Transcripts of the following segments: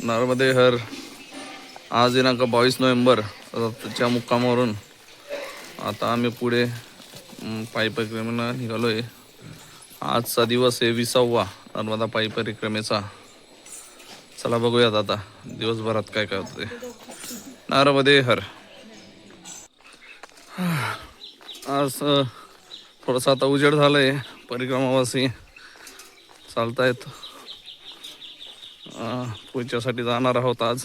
नर्मदे हर आज दिनांक बावीस नोव्हेंबर च्या मुक्कामावरून आता आम्ही पुढे पायी परिक्रमेला निघालो आहे आजचा दिवस आहे विसावा नर्मदा पायी परिक्रमेचा चला बघूयात आता दिवसभरात काय काय होतं ते नर्मदे हर. आज थोडंसं आता उजेड झालं आहे परिक्रमावासी चालतायत. पूजेसाठी जाणार आहोत आज.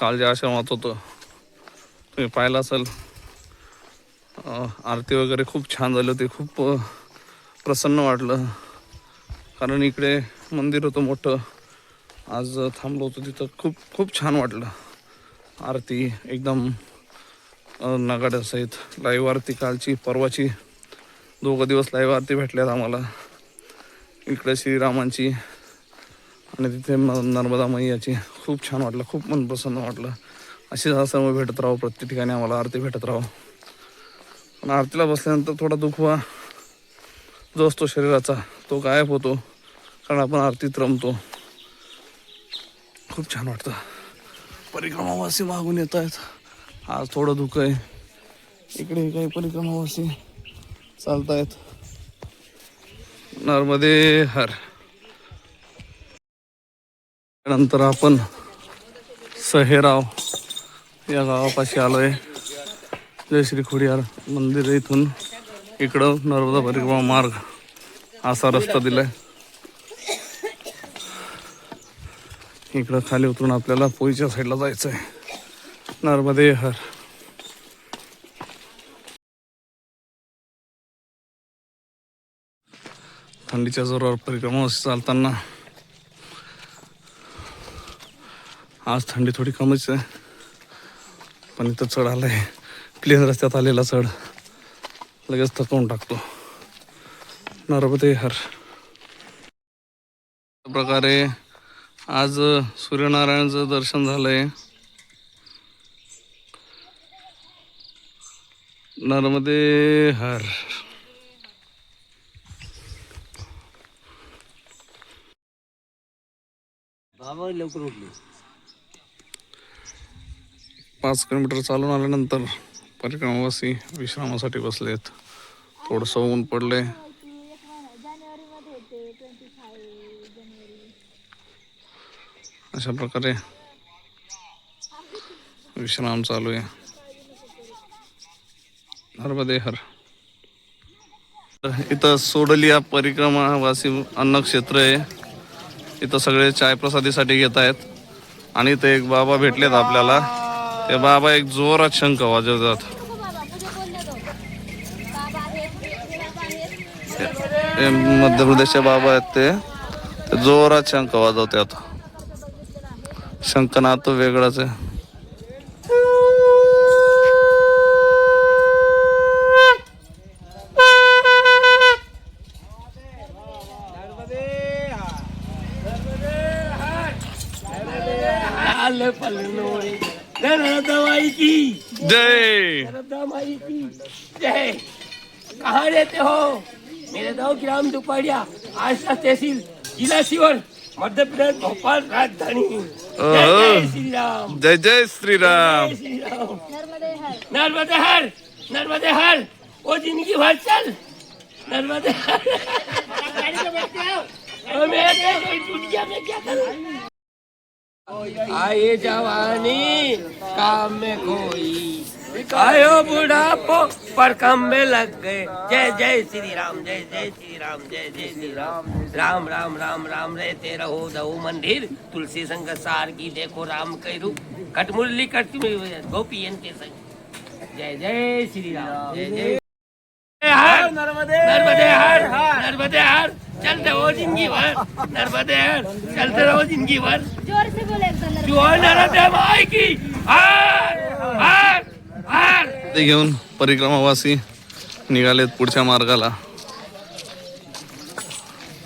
काल ज्या आश्रमात होतो तुम्ही पाहिलं असेल. आरती वगैरे खूप छान झाली होती खूप प्रसन्न वाटलं. कारण इकडे मंदिर होतं मोठं. आज थांबलो होतो तिथं खूप खूप छान वाटलं. आरती एकदम अं, नगाड्यासहित लाईव्ह आरती कालची परवाची. दोघं दिवस लाईव्ह आरती भेटल्यात आम्हाला. इकडे श्रीरामांची. आणि तिथे नर्मदा मैयाची खूप छान वाटलं खूप मन प्रसन्न वाटलं. अशी सर्व भेटत राहो प्रत्येक ठिकाणी आम्हाला आरती भेटत राहो. पण आरतीला बसल्यानंतर थोडा दुखवा जो असतो शरीराचा तो गायब होतो कारण आपण आरतीत रमतो. खूप छान वाटतं. परिक्रमावासी मागून येत आहेत. आज थोडं दुःख आहे. इकडे काही परिक्रमावासी चालत आहेत नर्मदे हर. नंतर आपण सहेराव या गावापाशी आलोय. जय श्री खोडियार मंदिर इथून इकडं नर्मदा परिक्रमा मार्ग असा रस्ता दिलाय. इकडं खाली उतरून आपल्याला पोईच्या साईडला जायचं आहे नर्मदे हर. थंडीच्या जोरावर परिक्रमा चालताना आज थंडी थोडी कमीच आहे. पण इथं चढ आलाय. प्लेन रस्त्यात आलेला चढ. लगेच थकवून टाकतो. नर्मदे हर. प्रकारे आज सूर्यनारायणाचं दर्शन झालंय. नर्मदे हर. बाबा लवकर उठले. पाच किलोमीटर चालून आल्यानंतर परिक्रमावासी विश्रामासाठी बसले आहेत थोडंसं ऊन पडले अशा प्रकारे विश्राम चालू आहे. नर्मदे हर इथं सोडलिया परिक्रमावासी अन्न क्षेत्र आहे. इथं सगळे चाय प्रसादीसाठी घेत आहेत. आणि इथे एक बाबा भेटलेत आपल्याला. ते बाबा एक जोरात शंख वाजवतात हे मध्य प्रदेशचे बाबा आहेत ते. जोरात शंख वाजवतात शंखनाद तो वेगळाच आहे. कहाँ रहते हो? मेरे गाँव ग्राम दुपड़िया आशा तहसील जिला शिवर मध्य प्रदेश भोपाल राजधानी। जय जय श्री राम जय जय श्रीराम। जय श्री राम नर्मदे हर नर्मदे हर वो ज़िंदगी भर चल नर्मदे हर ओ मैं क्या करूँ? आए जवानी काम में कोई आयो बुढ़ापो पर काम में लग गए। जय जय श्री राम जय जय श्री राम जय जय श्री राम। राम राम राम राम रहते रहो दो मंदिर तुलसी संग सार की देखो राम कई रूप कट मुरली कट गोपियन के संग जय जय श्री राम जय जय। हर नर्मदे नर्मदे हर नर्मदे हर चलते रहो जिंदगी भर। नर्मदे हर चलते रहो जिंदगी भर। जोर से बोले तू नर्मदे माई की हर। हर। ते घेऊन परिक्रमावासी निघालेत पुढच्या मार्गाला.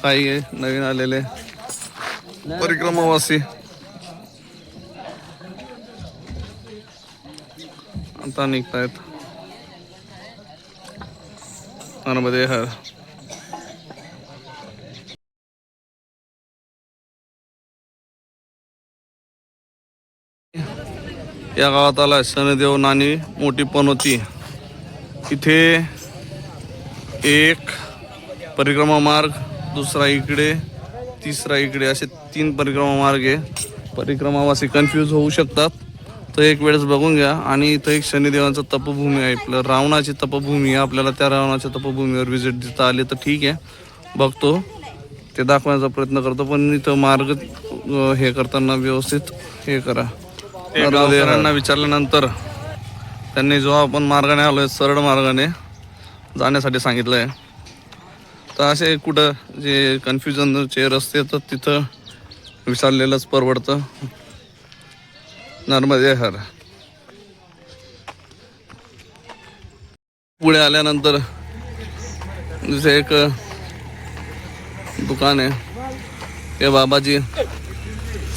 काही आहे नवीन आलेले परिक्रमावासी. आता निघतायत. नर्मदे हर. या गावात आला शनिदेव नाणी मोठी पनोती इथे एक परिक्रमा मार्ग दुसरा इकडे तिसरा इकडे असे तीन परिक्रमा मार्ग आहे. परिक्रमावासी कन्फ्यूज होऊ शकतात. तर एक वेळेस बघून घ्या. आणि इथं एक शनिदेवांचं तपभूमी आहे. आपलं रावणाची तपभूमी आहे. आपल्याला त्या रावणाच्या तपभूमीवर व्हिजिट देता आली तर ठीक आहे. बघतो. ते दाखवण्याचा प्रयत्न करतो. पण इथं मार्ग हे करताना व्यवस्थित हे करा. गावकऱ्यांना विचारल्यानंतर त्यांनी जो आपण मार्गाने आलोय सरळ मार्गाने जाण्यासाठी सांगितलं आहे तर असे कुठं जे कन्फ्युजनचे रस्ते येतात तिथं विचारलेलंच परवडतं. नर्मदे हर. पुढे आल्यानंतर दुसरे एक दुकान आहे. हे बाबाजी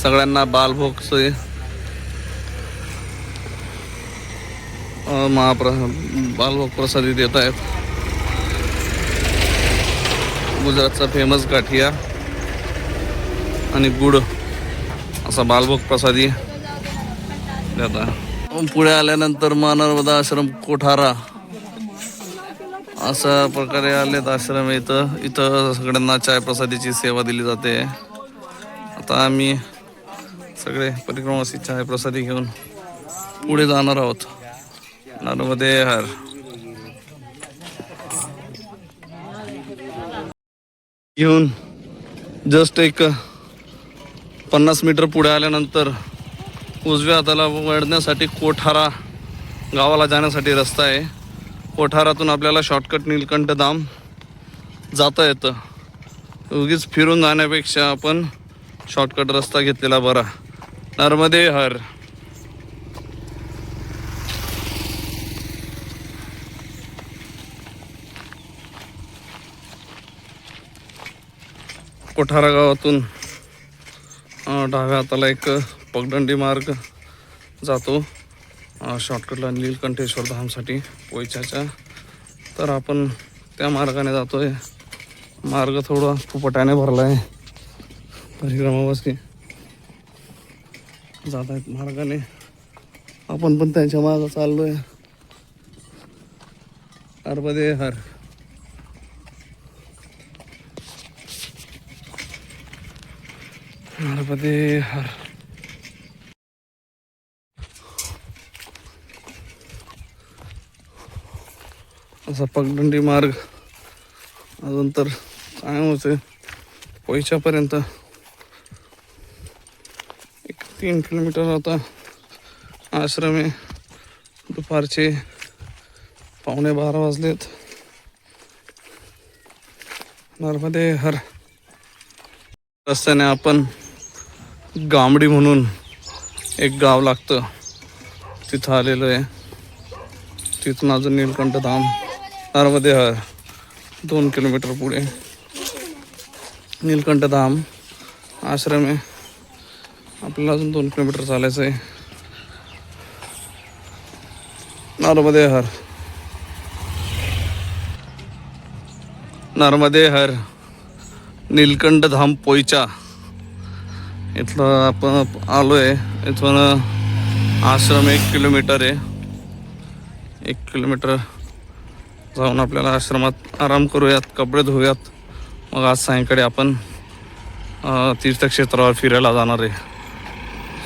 सगळ्यांना बालभोगचे महाप्र बालभोग प्रसादी देत आहेत. गुजरातचा फेमस गाठिया आणि गुड असा बालभोग प्रसादी देता पुढे आल्यानंतर मानवदा आश्रम कोठारा अशा प्रकारे आलेत आश्रम इथं. इथं सगळ्यांना चाय प्रसादीची सेवा दिली जाते. आता आम्ही सगळे परिक्रमासी चाय प्रसादी घेऊन पुढे जाणार आहोत. नर्मदे हर। घेऊन जस्ट एक पन्नास मीटर पुढे आल्यानंतर उजव्या हाताला वळण्यासाठी कोठारा गावाला जाण्यासाठी रस्ता आहे. कोठारातून आपल्याला शॉर्टकट नीलकंठ धाम जाता येतं. उगीच फिरून जाण्यापेक्षा आपण शॉर्टकट रस्ता घेतलेला बरा. नर्मदे हर। कोठारा गावातून डाव्या हाताला एक पगडंडी मार्ग जातो. शॉर्टकटला नीलकंठेश्वर धामसाठी पोयच्याच्या. तर आपण त्या मार्गाने जातो आहे मार्ग थोडा फुपटाने भरला आहे परिक्रमावासी जात आहेत मार्गाने. आपण पण त्यांच्या मागं आहे हरपदे हर. हरपदे हर असा पगडंडी मार्ग अजून तर काय होते पैशापर्यंत एक तीन किलोमीटर होता आश्रम आहे दुपारचे पावणे बारा वाजलेत. नर्मदे हर. रस्त्याने आपण गामडी म्हणून एक गाव लागतं. तिथं आलेलो आहे. तिथून अजून नीलकंठ धाम नर्मदे हर दोन किलोमीटर पुढे. नीलकंठ धाम आश्रम आहे. आपल्याला अजून दोन किलोमीटर चालायचं आहे. नर्मदे हर नर्मदे हर नीलकंठ धाम पोयचा इथलं आपण आलो आहे इथून आश्रम एक किलोमीटर आहे. एक किलोमीटर जाऊन आपल्याला आश्रमात आराम करूयात कपडे धुव्यात मग आज सायंकाळी आपण तीर्थक्षेत्रावर फिरायला जाणार आहे.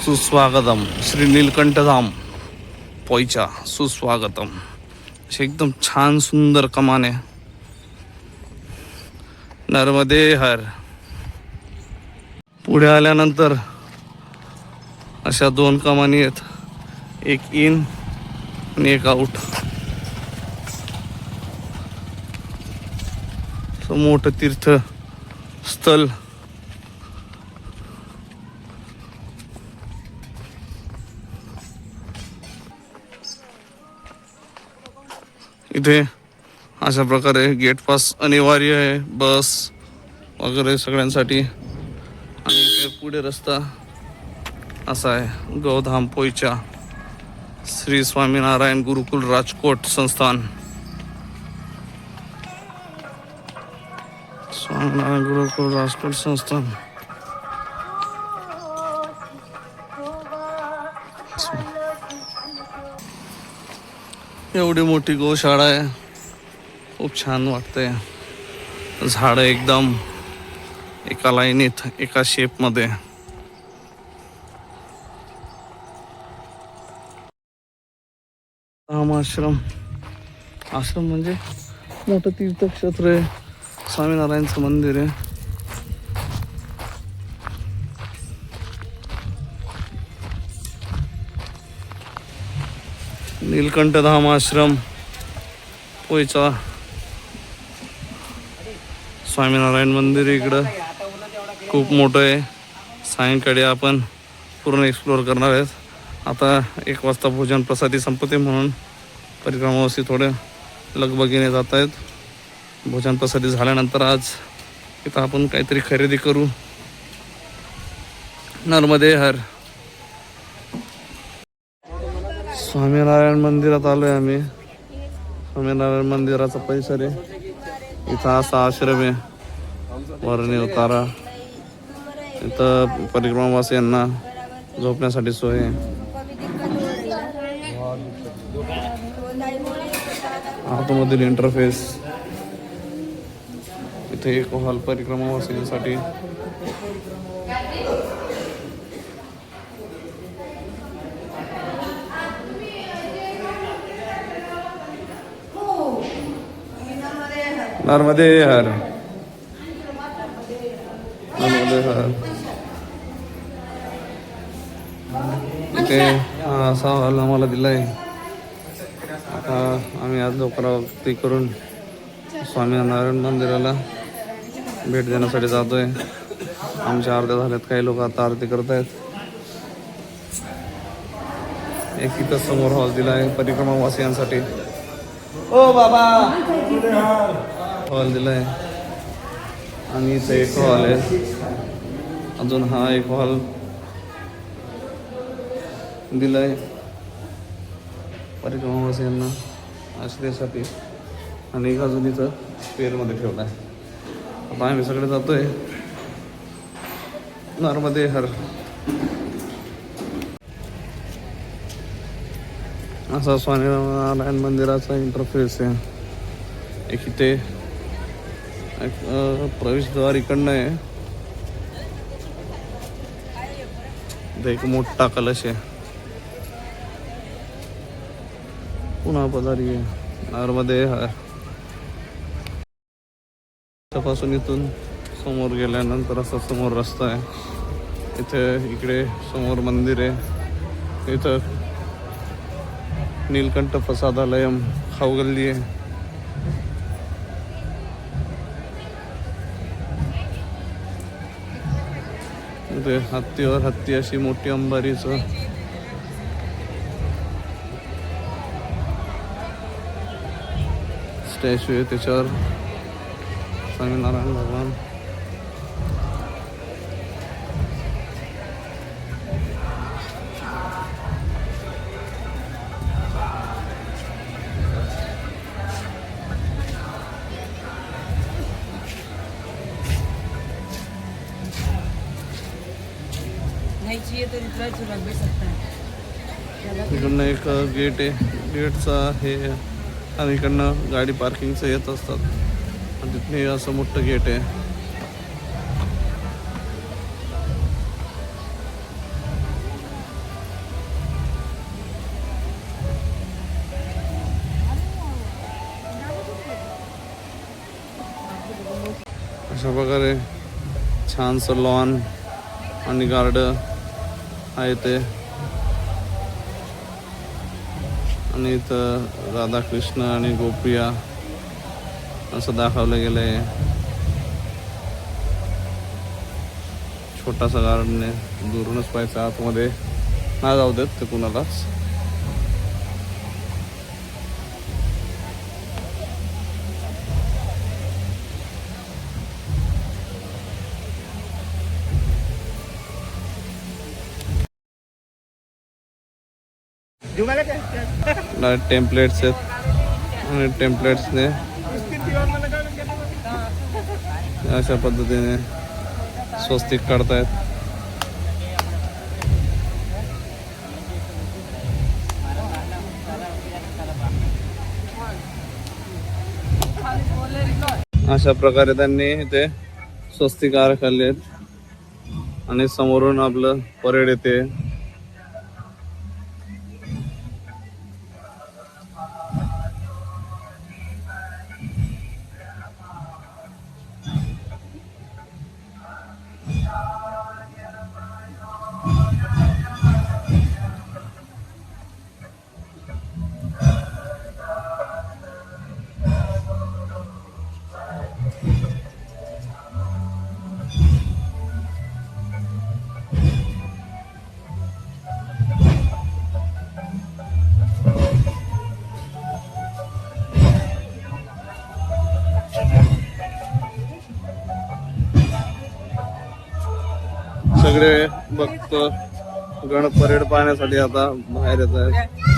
सुस्वागतम. श्री नीलकंठधाम पोयचा सुस्वागतम. अशी एकदम छान सुंदर कमान आहे. नर्मदे हर. पुढे आल्यानंतर अशा दोन कमानी आहेत. एक इन आणि एक आउट मोठं तीर्थ स्थल इथे अशा प्रकारे गेट पास अनिवार्य आहे. बस वगैरे सगळ्यांसाठी. पुढे रस्ता असा आहे. गौधाम पोयचा श्री स्वामीनारायण गुरुकुल राजकोट संस्थान. स्वामीनारायण गुरुकुल राजकोट संस्थान. एवढी मोठी गोशाळा आहे. खूप छान वाटतंय. झाडं एकदम एका लाईनीत एका शेपमध्ये. आश्रम. आश्रम म्हणजे मोठं तीर्थक्षेत्र आहे. स्वामीनारायणचं मंदिर आहे. नीलकंठ धाम आश्रम पोयचा. स्वामीनारायण मंदिर इकडं. खूप मोठं आहे. सायंकाळी आपण पूर्ण एक्सप्लोअर करणार आहेत. आता एक वाजता भोजन प्रसादी संपते म्हणून परिक्रमावासी थोडे लगबगीने जात आहेत. भोजन प्रसादी झाल्यानंतर आज इथं आपण काहीतरी खरेदी करू. नर्मदे हर. स्वामीनारायण मंदिरात आलो आहे आम्ही. स्वामीनारायण मंदिराचा परिसर आहे. इथं असा आश्रम आहे. वरणी उतारा. इथं परिक्रमावासियांना झोपण्यासाठी सोय आतमधील इंटरफेस इथे एक हॉल परिक्रमावासियांसाठी नर्मदे हर. नर्मदे हर. हा असा हॉल आम्हाला दिलाय. आता आम्ही आज लवकरावरती करून स्वामीनारायण मंदिराला भेट देण्यासाठी जातोय. आमच्या अर्ध्या झाल्यात काही लोक आता आरती करत आहेत एक इथं समोर हॉल दिला आहे परिक्रमावासियांसाठी. ओ बाबा! हॉल दिलाय. आणि इथे एक हॉल आहे. अजून हा एक हॉल दिलाय. परिक्रमावासियांना आश्रयासाठी. आणि एक अजून इथं पेरमध्ये ठेवलाय. आता आम्ही सगळे जातोय. नर्मदे हर. असा स्वामीनारायण मंदिराचा इंटरफेस आहे. एक इथे एक प्रवेशद्वार इकडनं आहे. एक मोठा कलश आहे. पुन्हा पदारी आहे. नर्मदे पासून इथून समोर गेल्यानंतर असा समोर रस्ता आहे. इथे इकडे समोर मंदिर आहे. इथं नीलकंठ प्रसादालयम खाऊगल्ली आहे. इथे हत्तीवर हत्ती अशी मोठी अंबारीचं स्टॅच्यू आहे त्याच्यावर. स्वामीनारायण भगवान. नहीं चाहिए तो रिप्लाई तुरंत भी सकता है इकडनं एक गेट आहे. गेटचा हे आणि इकडनं गाडी पार्किंगचं येत असतात. आणि तिथने असं मोठं गेट आहे. अशा प्रकारे छानसं लॉन आणि गार्डन आहे ते. आणि इथं राधाकृष्ण आणि गोपिया असं दाखवलं गेलं आहे छोटासा गार्डन आहे. दुरूनच पाहायचं आतमध्ये. ना जाऊ देत ते कुणालाच. आपणार टेम्पलेट्स आहेत आणि टेम्पलेट्सने अशा पद्धतीने स्वस्तिक काढतायत अशा प्रकारे त्यांनी इथे स्वस्तिक खाल्ले आहेत आणि समोरून आपलं परेड येते. सगळे भक्त गण परेड पाहण्यासाठी आता बाहेर येत आहेत.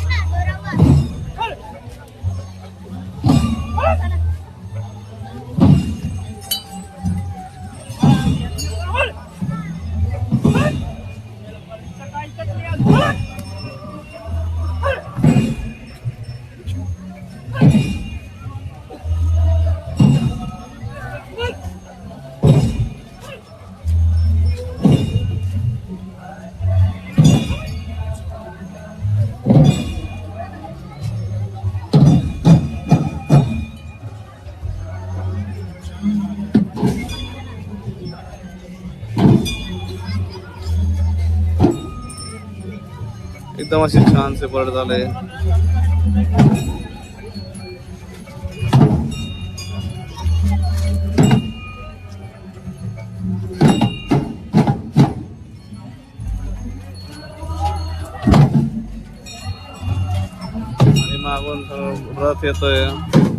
Yeah. एकदम असे छानसे परेड झाले. मागून रथ येतोय.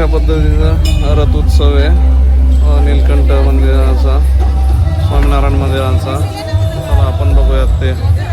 अशा पद्धतीचा रथोत्सव आहे. नीलकंठ मंदिराचा स्वामीनारायण मंदिराचा. चला आपण बघूयात ते.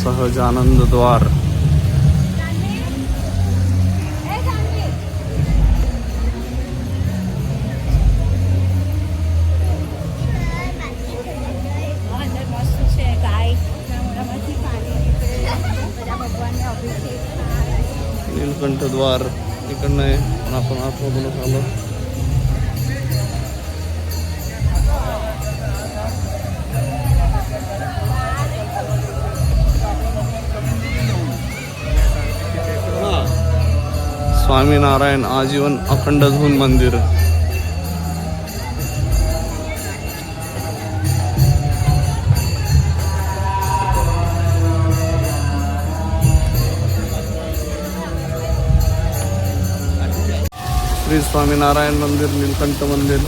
થાય नीलकंठ द्वार. इकडनं आहे. पण आपण आतमधूनच आलो. स्वामीनारायण आजीवन अखंड धून मंदिर. श्री स्वामीनारायण मंदिर नीलकंठ मंदिर.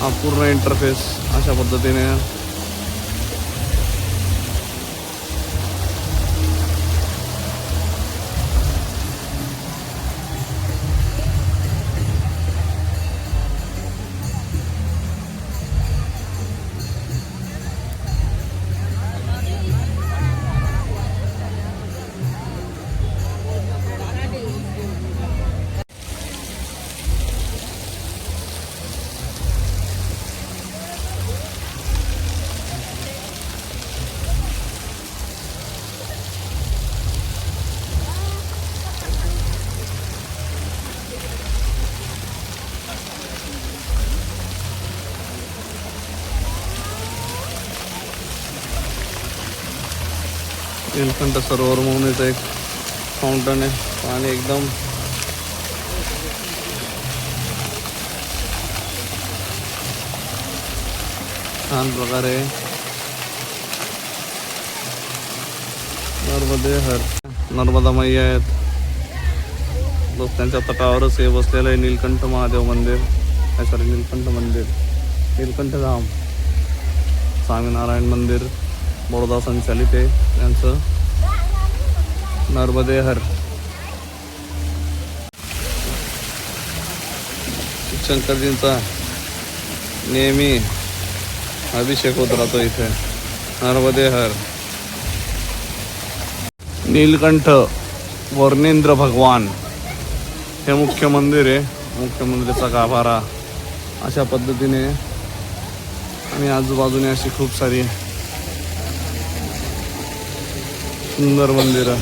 हा पूर्ण इंटरफेस अशा पद्धतीने. नीलकंठ सरोवर म्हणून इथं एक फाउंटन आहे. पाणी एकदम छान प्रकारे नर्मदे हर. नर्मदा मैया आहेत. त्यांच्या तटावरच हे बसलेलं आहे. नीलकंठ महादेव मंदिर. सॉरी नीलकंठ मंदिर. नीलकंठ धाम. स्वामीनारायण मंदिर. बडोदा संचालित आहे. त्यांचं नर्मदे हर. शंकरजींचा नेहमी अभिषेक होत राहतो इथे. नर्मदे हर. नीलकंठ वर्णेंद्र भगवान. हे मुख्य मंदिर आहे. मुख्य मंदिराचा गाभारा. अशा पद्धतीने आणि आजूबाजूने अशी खूप सारी सुंदर मंदिरं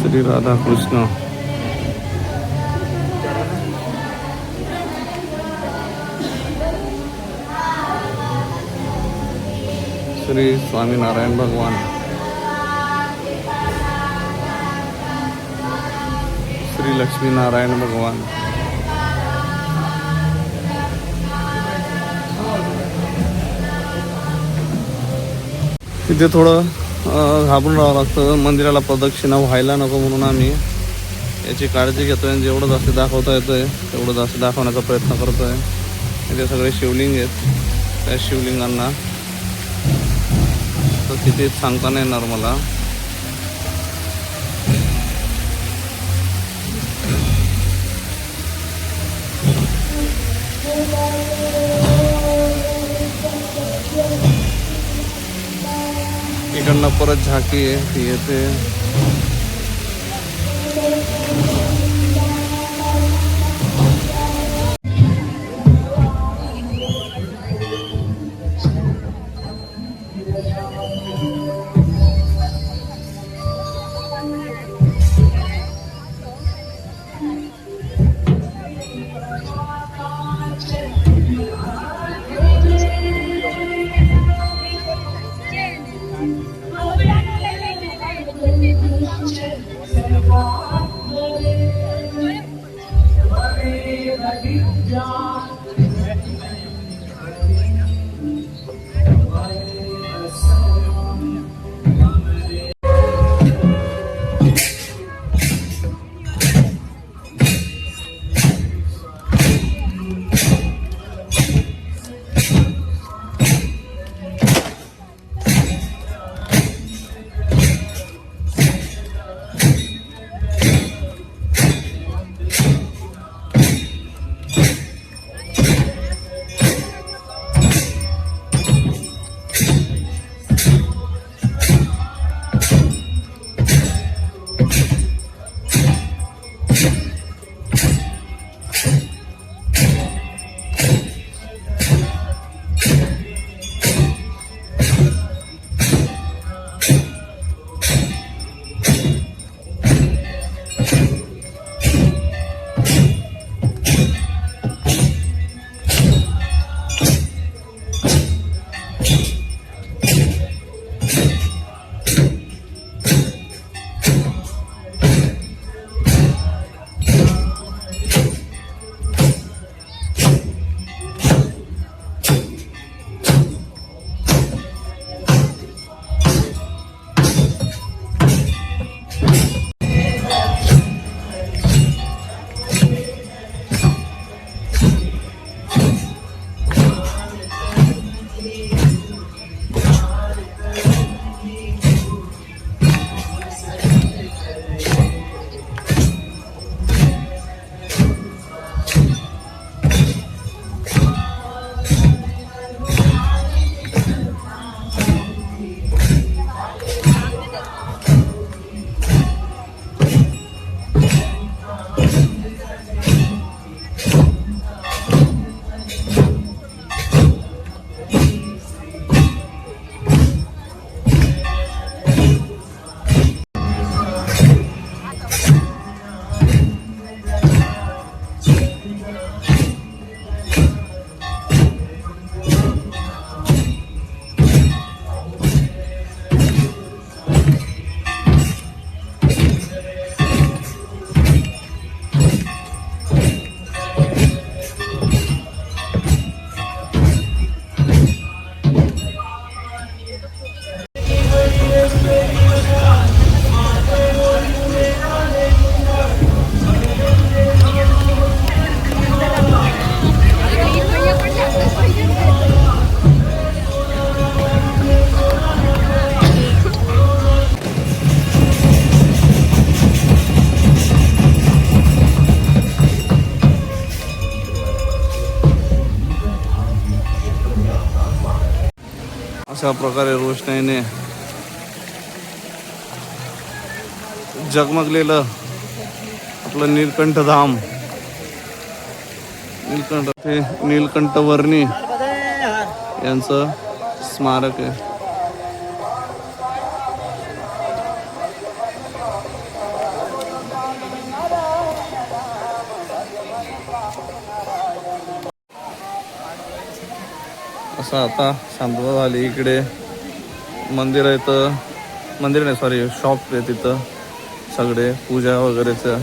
श्री राधा कृष्ण श्री स्वामीनारायण भगवान। श्री लक्ष्मी नारायण भगवान। तिथे थोडं घाबरून राहावं लागतं. मंदिराला प्रदक्षिणा व्हायला नको म्हणून आम्ही याची काळजी घेतोय आणि जेवढं जास्त दाखवता येतं आहे तेवढं जास्त दाखवण्याचा प्रयत्न करतोय. इथे सगळे शिवलिंग आहेत. त्या शिवलिंगांना तर किती सांगता नाही येणार मला. इकडनं परत झाकी आहे ती येते. अशा प्रकारे रोषणाईने जगमगलेलं आपलं नीलकंठ धाम नीलकंठ ते नीलकंठ वर्णी यांचं स्मारक आहे. असं आता शांतता झाली इकडे. मंदिर आहे तर मंदिर नाही सॉरी शॉप आहे तिथं. सगळे पूजा वगैरेचं.